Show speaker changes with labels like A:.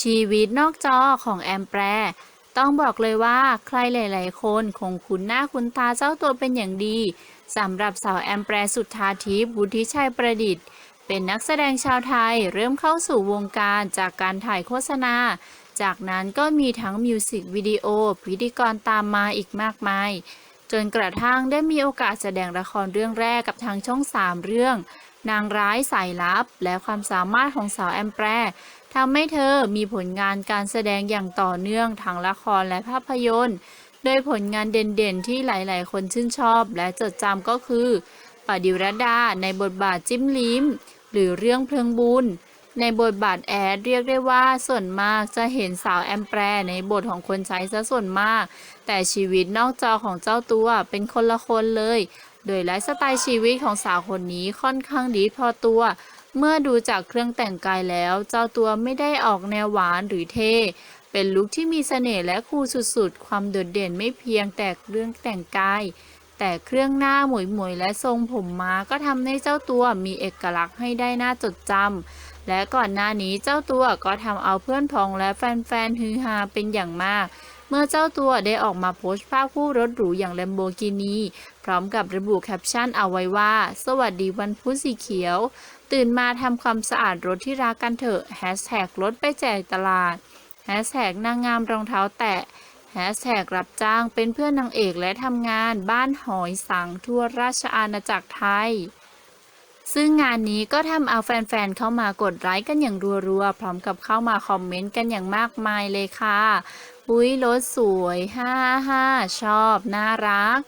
A: ชีวิตนอกจอของแอมแปร ต้องบอกเลยว่าใครหลาย ๆ คนคงคุ้นหน้าคุ้นตาเจ้าตัวเป็นอย่างดีสำหรับสาวแอมแปรสุทธาทิพย์วุฒิชัยประดิษฐ์ เป็นนักแสดงชาวไทยเริ่มเข้าสู่วงการจากการถ่ายโฆษณา จากนั้นก็มีทั้งมิวสิกวิดีโอพิธีกรตามมาอีกมากมาย จนกระทั่งได้มีโอกาสแสดงละครเรื่องแรกกับทางช่องสามเรื่อง นางร้ายสายลับ และความสามารถของสาวแอมแปร ทำให้เธอมีผลงานการแสดงอย่างต่อเนื่องทั้งละครและภาพยนตร์ โดยผลงานเด่นๆ ที่หลายๆ คนชื่นชอบและจดจำก็คือปาดิวรดาในบทบาทจิ้มลิ้ม หรือเรื่องเพลิงบุญ ในบทบาทแอดเรียกได้ว่าส่วนมากจะเห็นสาวแอมแปรในบทของคนใช้ซะส่วนมาก แต่ชีวิตนอกจอของเจ้าตัวเป็นคนละคนเลย โดยไลฟ์สไตล์ชีวิตของสาวคนนี้ค่อนข้างดีพอตัว เมื่อดูจากเครื่องแต่งกายแล้ว เจ้าตัวไม่ได้ออกแนวหวานหรือเท่ เป็นลุคที่มีเสน่ห์และคูลสุดๆ ความโดดเด่นไม่เพียงแต่เรื่องแต่งกาย แต่เครื่องหน้าหมวยๆและทรงผมม้าก็ทำให้เจ้าตัวมีเอกลักษณ์ให้ได้น่าจดจำ และก่อนหน้านี้เจ้าตัวก็ทำเอาเพื่อนพ้องและแฟนๆฮือฮาเป็นอย่างมาก เมื่อเจ้าตัวได้ออกมาโพสต์ภาพคู่รถหรูอย่าง Lamborghini พร้อมกับระบุแคปชั่นเอาไว้ว่า สวัสดีวันพุธสีเขียว ตื่นมาทำความสะอาดรถที่รักกันเถอะแฮชแท็กรถไปแจกตลาดแฮชแท็กนางงามรองเท้าแตะแฮชแท็กรับจ้างเป็นเพื่อนนางเอกและทำงานบ้านหอยสังทั่วราชอาณาจักรไทย ซึ่งงานนี้ก็ทำเอาแฟนๆ เข้ามากดไลค์กันอย่างรัวๆ พร้อมกับเข้ามาคอมเมนต์กันอย่างมากมายเลยค่ะ อุ้ยรถสวยฮ่าฮ่าชอบ น่ารัก